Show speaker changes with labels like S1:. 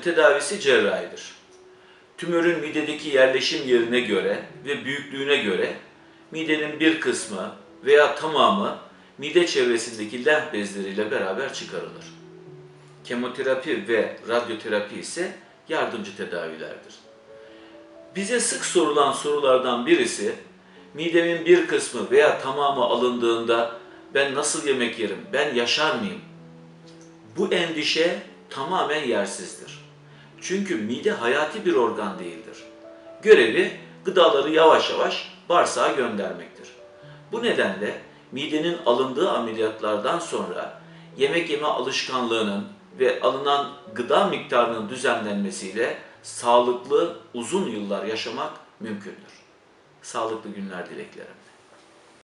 S1: tedavisi cerrahidir. Tümörün midedeki yerleşim yerine göre ve büyüklüğüne göre midenin bir kısmı veya tamamı mide çevresindeki lenf bezleriyle beraber çıkarılır. Kemoterapi ve radyoterapi ise yardımcı tedavilerdir. Bize sık sorulan sorulardan birisi, midemin bir kısmı veya tamamı alındığında ben nasıl yemek yerim, ben yaşar mıyım? Bu endişe tamamen yersizdir. Çünkü mide hayati bir organ değildir. Görevi gıdaları yavaş yavaş bağırsağa göndermektir. Bu nedenle midenin alındığı ameliyatlardan sonra yemek yeme alışkanlığının ve alınan gıda miktarının düzenlenmesiyle sağlıklı uzun yıllar yaşamak mümkündür. Sağlıklı günler dileklerim.